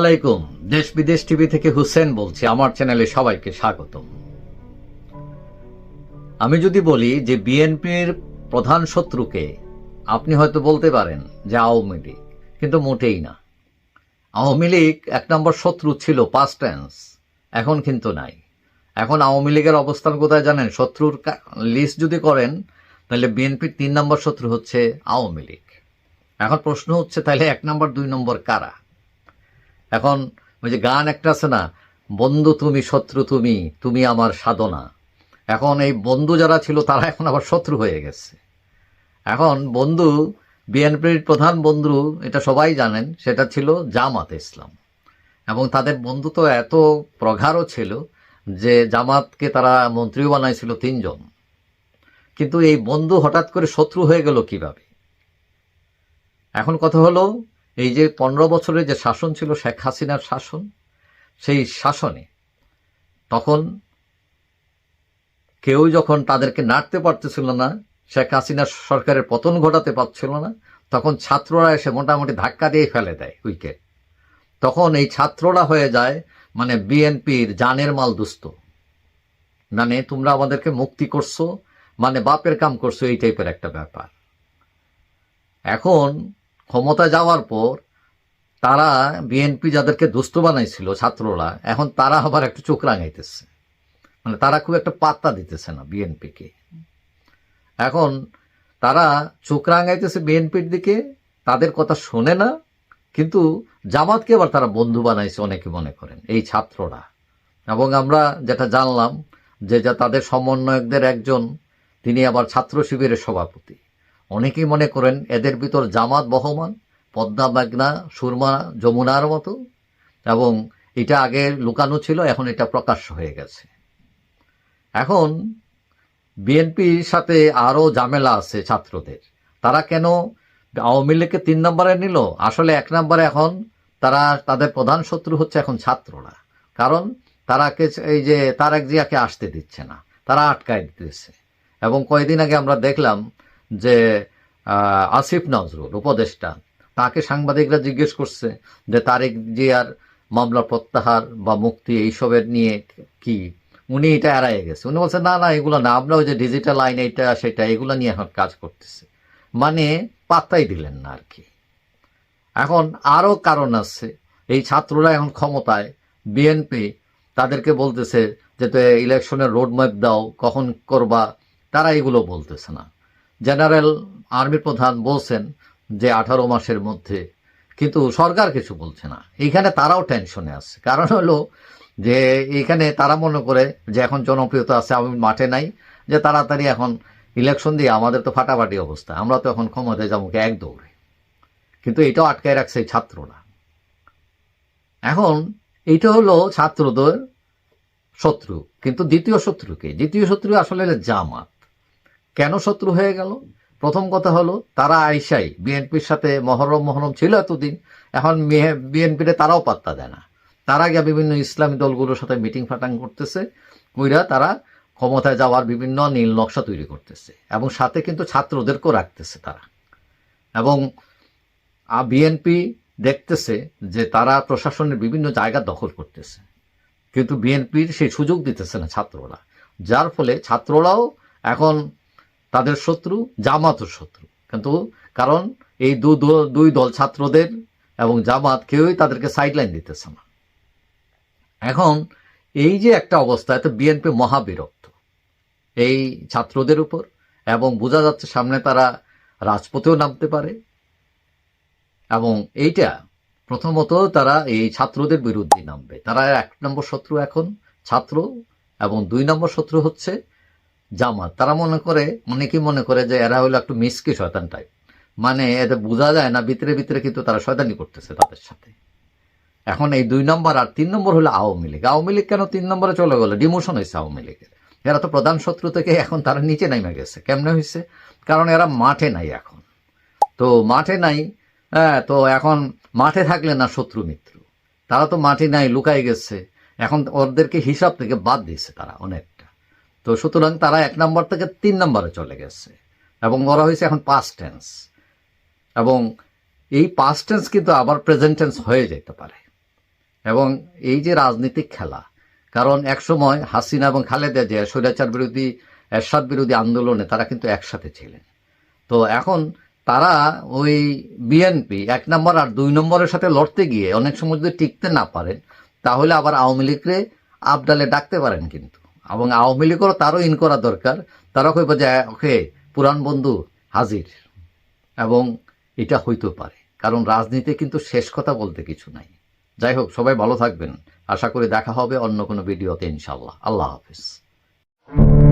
আলাইকুম। দেশ বিদেশ টিভি থেকে হুসেন বলছি, আমার চ্যানেলে সবাইকে স্বাগতম। আমি যদি বলি যে বিএনপির প্রধান শত্রুকে আপনি হয়তো বলতে পারেন যে আওয়ামী লীগ, কিন্তু মোটেই না। আওয়ামী লীগ এক নম্বর শত্রু ছিল পাস্ট এখন কিন্তু নাই। এখন আওয়ামী লীগের অবস্থান কোথায় জানেন? শত্রুর লিস্ট যদি করেন, তাহলে বিএনপির তিন নম্বর শত্রু হচ্ছে আওয়ামী লীগ। এখন প্রশ্ন হচ্ছে, তাহলে এক নম্বর, দুই নম্বর কারা? এখন ওই যে গান একটা আছে না, বন্ধু তুমি, শত্রু তুমি তুমি আমার সাধনা। এখন এই বন্ধু যারা ছিল তারা এখন আবার শত্রু হয়ে গেছে। এখন বন্ধু, বিএনপির প্রধান বন্ধু, এটা সবাই জানেন, সেটা ছিল জামাত ইসলাম। এবং তাদের বন্ধু তো এত প্রগাঢ় ছিল যে জামাতকে তারা মন্ত্রীও বানাইছিল তিনজন। কিন্তু এই বন্ধু হঠাৎ করে শত্রু হয়ে গেল কীভাবে? এখন কথা হলো এই যে পনেরো বছরের যে শাসন ছিল, শেখ হাসিনার শাসন, সেই শাসনে তখন কেউ যখন তাদেরকে নাড়তে পারতেছিল না, শেখ হাসিনার সরকারের পতন ঘটাতে পারছিল না, তখন ছাত্ররা এসে মোটামুটি ধাক্কা দিয়ে ফেলে দেয় উইকেট তখন এই ছাত্ররা হয়ে যায় মানে বিএনপির জানের মাল দুস্থ মানে তোমরা আমাদেরকে মুক্তি করছ মানে বাপের কাম করছ, এই টাইপের একটা ব্যাপার। এখন ক্ষমতা যাওয়ার পর তারা বিএনপি যাদেরকে দুস্থ বানাইছিল, ছাত্ররা, এখন তারা আবার একটু চোখ রাঙাইতেছে। মানে তারা খুব একটা পাত্তা দিতেছে না বিএনপিকে। এখন তারা চোখ রাঙাইতেছে বিএনপির দিকে, তাদের কথা শোনে না, কিন্তু জামাতকে আবার তারা বন্ধু বানাইছে অনেকে মনে করেন, এই ছাত্ররা। এবং আমরা যেটা জানলাম যে যা তাদের সমন্বয়কদের একজন, তিনি আবার ছাত্র শিবিরের সভাপতি। অনেকেই মনে করেন এদের ভিতর জামাত বহমান, পদ্মা, মেঘনা, সুরমা, যমুনার মতো, এবং এটা আগে লুকানো ছিল, এখন এটা প্রকাশ্য হয়ে গেছে। এখন বিএনপির সাথে আরও ঝামেলা আছে ছাত্রদের। তারা কেন আওয়ামী লীগকে তিন নম্বরে নিল? আসলে এক নম্বরে এখন তারা, তাদের প্রধান শত্রু হচ্ছে এখন ছাত্ররা। কারণ তারাকে এই যে তারেক জিয়াকে আসতে দিচ্ছে না, তারা আটকায় দিতেছে। এবং কয়েকদিন আগে আমরা দেখলাম যে আসিফ নজরুল, উপদেষ্টা। তাকে সাংবাদিকরা জিজ্ঞেস করছে যে তারেক জিয়ার মামলা প্রত্যাহার বা মুক্তি এইসবের নিয়ে কি? উনি এটা এড়াই গেছে। উনি বলছেন না না, এগুলো না, আমরা ওই যে ডিজিটাল আইন এইটা সেটা, এগুলো নিয়ে এখন কাজ করতেছে। মানে পাত্তাই দিলেন না আর কি। এখন আরও কারণ আছে। এই ছাত্ররা এখন ক্ষমতায়, বিএনপি তাদেরকে বলতেছে যে, তো ইলেকশনের রোড ম্যাপ দাও, কখন করবা? তারা এগুলো বলতেছে না। জেনারেল আর্মির প্রধান বলছেন যে আঠারো মাসের মধ্যে। কিন্তু সরকার কিছু বলছে না। এইখানে তারাও টেনশনে আছে। কারণ হলো যে এইখানে তারা মনে করে যে এখন জনপ্রিয়তা আছে, আমি মাঠে নাই, যে তাড়াতাড়ি এখন ইলেকশন দিয়ে আমাদের তো ফাটাফাটি অবস্থা। আমরা তো এখন ক্ষমতায় যাব এক দৌড়ে। কিন্তু এটাও আটকায় রাখছে ছাত্ররা। এখন এইটা হলো ছাত্রদের শত্রু। কিন্তু দ্বিতীয় শত্রুকে দ্বিতীয় শত্রু আসলে জামাত। কেন শত্রু হয়ে গেল? প্রথম কথা হলো, তারা আইসাই। বিএনপির সাথে মহরম মহরম ছিল এতদিন। এখন বিএনপিতে তারাও পাত্তা দেয় না। তারা গিয়ে বিভিন্ন ইসলামী দলগুলোর সাথে মিটিং ফাটাং করতেছে। কইরা তারা ক্ষমতায় যাওয়ার বিভিন্ন নীল নকশা তৈরি করতেছে। এবং সাথে কিন্তু ছাত্রদেরকেও রাখতেছে তারা। এবং বিএনপি দেখতেছে যে তারা প্রশাসনের বিভিন্ন জায়গা দখল করতেছে। কিন্তু বিএনপির সেই সুযোগ দিতেছে না ছাত্ররা। যার ফলে ছাত্ররাও এখন তাদের শত্রু জামাতও শত্রু। কিন্তু কারণ এই দুই দল ছাত্রদের এবং জামাত কেউই তাদেরকে সাইডলাইন দিতেছে না। এখন এই যে একটা অবস্থা, এতে বিএনপি মহাবিরক্ত। এই ছাত্রদের উপর এবং বোঝা যাচ্ছে সামনে তারা রাজপথেও নামতে পারে। এবং এইটা প্রথমত তারা এই ছাত্রদের বিরুদ্ধে নামবে। তারা এক নম্বর শত্রু এখন ছাত্র এবং দুই নম্বর শত্রু হচ্ছে জামাত। তারা মনে করে, অনেকেই মনে করে যে এরা হলো একটু মিসকি শয়তান টাইপ মানে এদের বোঝা যায় না, ভিতরে ভিতরে কিন্তু তারা শয়তানি করতেছে তাদের সাথে। এখন এই দুই নম্বর আর তিন নম্বর হলো আওয়ামী লীগ। আওয়ামী লীগ কেন তিন নম্বরে চলে গেল? ডিমোশন হয়েছে আওয়ামী লীগের। এরা তো প্রধান শত্রু থেকে এখন তারা নিচে নেমে গেছে। কেমনে হয়েছে? কারণ এরা মাঠে নাই এখন। তো মাঠে নাই হ্যাঁ তো এখন মাঠে থাকলে না শত্রু মিত্র। তারা তো মাঠে নাই লুকাই গেছে। এখন ওদেরকে হিসাব থেকে বাদ দিয়েছে তারা অনেকটা তো সুতরাং তারা এক নম্বর থেকে তিন নম্বরে চলে গেছে এবং ওরা হয়েছে এখন পাস্ট টেন্স এবং এই পাস্ট টেন্স কিন্তু আবার প্রেজেন্ট টেন্স হয়ে যেতে পারে। এবং এই যে রাজনীতিক খেলা, কারণ একসময় হাসিনা এবং খালেদা যে স্বৈরাচার বিরোধী, এরশাদ বিরোধী আন্দোলনে তারা কিন্তু একসাথে ছিলেন। তো এখন তারা ওই বিএনপি এক নম্বর আর দুই নম্বরের সাথে লড়তে গিয়ে অনেক সময় যদি টিকতে না পারেন, তাহলে আবার আওয়ামী লীগরে আবডালে ডাকতে পারেন কিন্তু। এবং আওয়ামী লীগেরও তারও ইন করা দরকার। তারা কইব যে, ওকে পুরাণ বন্ধু হাজির। এবং এটা হইতেও পারে। কারণ রাজনীতি কিন্তু শেষ কথা বলতে কিছু নাই। যাই হোক, সবাই ভালো থাকবেন। আশা করি দেখা হবে অন্য কোনো ভিডিওতে ইনশাল্লাহ আল্লাহ হাফিজ।